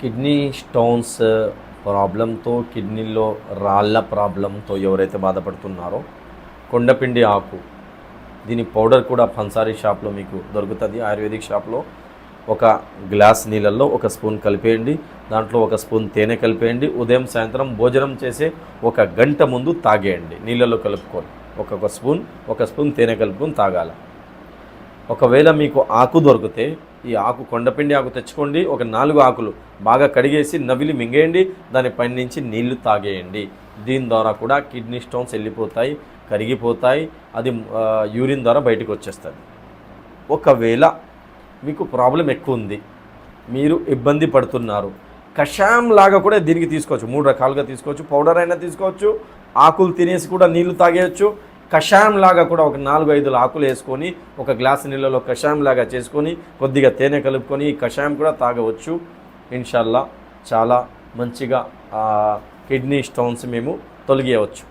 Kidney stones ప్రాబ్లంతో కిడ్నీలో రాళ్ళ ప్రాబ్లంతో ఎవరైతే బాధపడుతున్నారో కొండపిండి ఆకు దీని పౌడర్ కూడా ఫన్సారీ షాప్లో మీకు దొరుకుతుంది. ఆయుర్వేదిక్ షాప్లో ఒక గ్లాస్ నీళ్ళల్లో ఒక స్పూన్ కలిపేయండి దాంట్లో ఒక స్పూన్ తేనె కలిపేయండి ఉదయం సాయంత్రం భోజనం చేసే ఒక గంట ముందు తాగేయండి. నీళ్ళల్లో కలుపుకొని ఒక్కొక్క స్పూన్ ఒక స్పూన్ తేనె కలుపుకొని తాగాలి. ఒకవేళ మీకు ఆకు దొరికితే ఈ ఆకు కొండపిండి ఆకు తెచ్చుకోండి. ఒక నాలుగు ఆకులు బాగా కడిగేసి నవిలి మింగేయండి. దానిపైన నుంచి నీళ్ళు తాగేయండి. దీని ద్వారా కూడా కిడ్నీ స్టోన్స్ వెళ్ళిపోతాయి కరిగిపోతాయి. అది యూరిన్ ద్వారా బయటకు వచ్చేస్తుంది. ఒకవేళ మీకు ప్రాబ్లం ఎక్కువ ఉంది మీరు ఇబ్బంది పడుతున్నారు కషాయం లాగా కూడా దీనికి తీసుకోవచ్చు. మూడు రకాలుగా తీసుకోవచ్చు. పౌడర్ అయినా తీసుకోవచ్చు. ఆకులు తినేసి కూడా నీళ్ళు తాగేయచ్చు. కషాయం లాగా కూడా ఒక నాలుగు ఐదు ఆకులు వేసుకొని ఒక గ్లాసు నీళ్ళలో కషాయం లాగా చేసుకొని కొద్దిగా తేనె కలుపుకొని ఈ కషాయం కూడా తాగవచ్చు. ఇన్షాల్లా చాలా మంచిగా కిడ్నీ స్టోన్స్ మేము తొలగేయవచ్చు.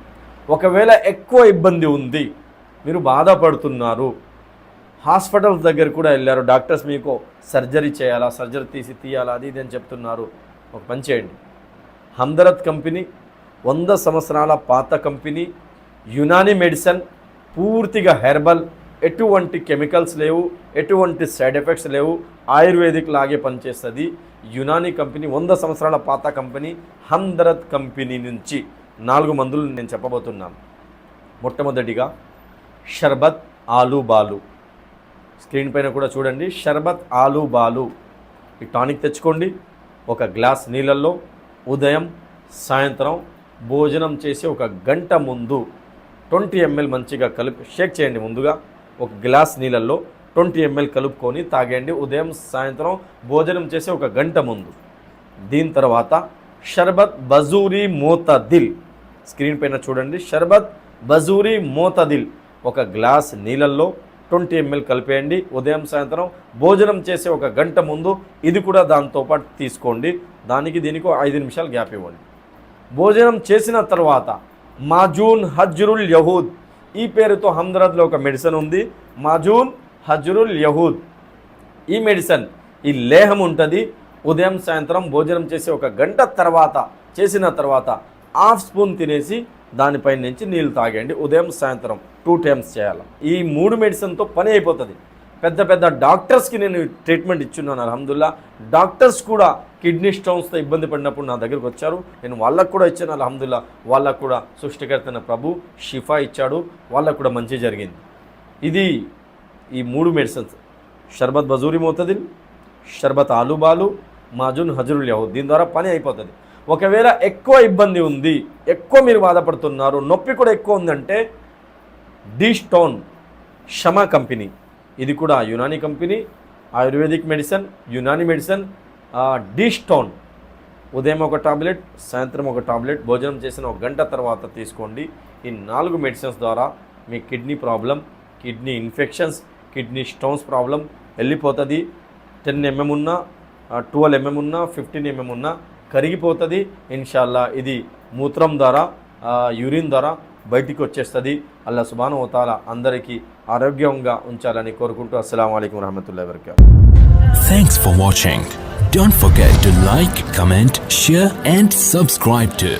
ఒకవేళ ఎక్కువ ఇబ్బంది ఉంది మీరు బాధపడుతున్నారు హాస్పిటల్స్ దగ్గర కూడా వెళ్ళారు డాక్టర్స్ మీకు సర్జరీ చేయాలా సర్జరీ తీసి తీయాలా అది ఇది అని చెప్తున్నారు ఒక పని చేయండి. హందరత్ కంపెనీ వంద సంవత్సరాల పాత కంపెనీ యునాని మెడిసిన్ పూర్తిగా హెర్బల్ ఎటువంటి కెమికల్స్ లేవు ఎటువంటి సైడ్ ఎఫెక్ట్స్ లేవు ఆయుర్వేదిక్ లాగే పనిచేస్తుంది యునాని కంపెనీ వంద సంవత్సరాల పాత కంపెనీ హందరత్ కంపెనీ నుంచి. నాలుగు మందులు నేను చెప్పబోతున్నాను. మొట్టమొదటిగా షర్బత్ ఆలు బాలు. స్క్రీన్ పైన కూడా చూడండి షర్బత్ ఆలు బాలు. ఈ టానిక్ తెచ్చుకోండి. ఒక గ్లాస్ నీళ్ళల్లో ఉదయం సాయంత్రం భోజనం చేసి ఒక గంట ముందు ట్వంటీ ఎంఎల్ మంచిగా కలిపి షేక్ చేయండి ముందుగా. ఒక గ్లాస్ నీళ్ళల్లో ట్వంటీ ఎంఎల్ కలుపుకొని తాగేయండి. ఉదయం సాయంత్రం భోజనం చేసే ఒక గంట ముందు. దీని తర్వాత షర్బత్ బజూరి మోతదిల్. స్క్రీన్ పైన చూడండి. షర్బత్ బజూరి మోతదిల్. ఒక గ్లాస్ నీళ్ళల్లో ట్వంటీ ఎంఎల్ కలిపేయండి. ఉదయం సాయంత్రం భోజనం చేసే ఒక గంట ముందు ఇది కూడా దాంతో పాటు తీసుకోండి. దానికి దీనికి ఐదు నిమిషాలు గ్యాప్ ఇవ్వండి. భోజనం చేసిన తర్వాత మాజూన్ హజ్రుల్ యహూద్. ఈ పేరుతో హమ్దరద్లో ఒక మెడిసిన్ ఉంది. మాజూన్ హజ్రుల్ యహూద్. ఈ మెడిసిన్ ఈ లేహం ఉంటుంది. ఉదయం సాయంత్రం భోజనం చేసి ఒక గంట తర్వాత చేసిన తర్వాత హాఫ్ స్పూన్ తినేసి దానిపై నుంచి నీళ్ళు తాగండి ఉదయం సాయంత్రం టూ టైమ్స్ చేయాలి. ఈ మూడు మెడిసిన్తో పని అయిపోతుంది. పెద్ద పెద్ద డాక్టర్స్కి నేను ట్రీట్మెంట్ ఇచ్చున్నాను అల్హమ్దుల్లా. డాక్టర్స్ కూడా కిడ్నీ స్టోన్స్తో ఇబ్బంది పడినప్పుడు నా దగ్గరకు వచ్చారు. నేను వాళ్ళకు కూడా ఇచ్చాను అల్హమ్దుల్లా. వాళ్ళకు కూడా సృష్టికర్తన ప్రభు షిఫా ఇచ్చాడు. వాళ్ళకు కూడా మంచి జరిగింది. ఇది ఈ మూడు మెడిసిన్స్. షర్బత్ బజూరి మోతదిల్ షర్బత్ ఆలుబాలు మాజున్ హజరుల్ యహూద్. దీని ద్వారా పని అయిపోతుంది. ఒకవేళ ఎక్కువ ఇబ్బంది ఉంది ఎక్కువ మీరు బాధపడుతున్నారు నొప్పి కూడా ఎక్కువ ఉందంటే డీ స్టోన్ షమా కంపెనీ. ఇది కూడా Unani company ayurvedic medicine Unani medicine డీస్టోన్ ఉదయం ఒక టాబ్లెట్ సాయంత్రం ఒక టాబ్లెట్ భోజనం చేసిన ఒక గంట తర్వాత తీసుకోండి. ఈ నాలుగు మెడిసిన్స్ ద్వారా మీ kidney problem kidney infections kidney stones problem వెళ్ళిపోతుంది. టెన్ ఎంఎం ఉన్నా ట్వెల్వ్ ఎంఎం ఉన్నా ఫిఫ్టీన్ ఎంఎం ఉన్నా కరిగిపోతుంది. ఇన్షాల్లా ఇది మూత్రం ద్వారా యూరిన్ ద్వారా బయటికి వచ్చేస్తుంది. అల్లా సుబాను ఓతాల అందరికీ ఆరోగ్యంగా ఉంచాలని కోరుకుంటూ అస్సలం అయికం వరహమతుల్లా వరకాతు Thanks for watching. Don't forget to like, comment, share and subscribe to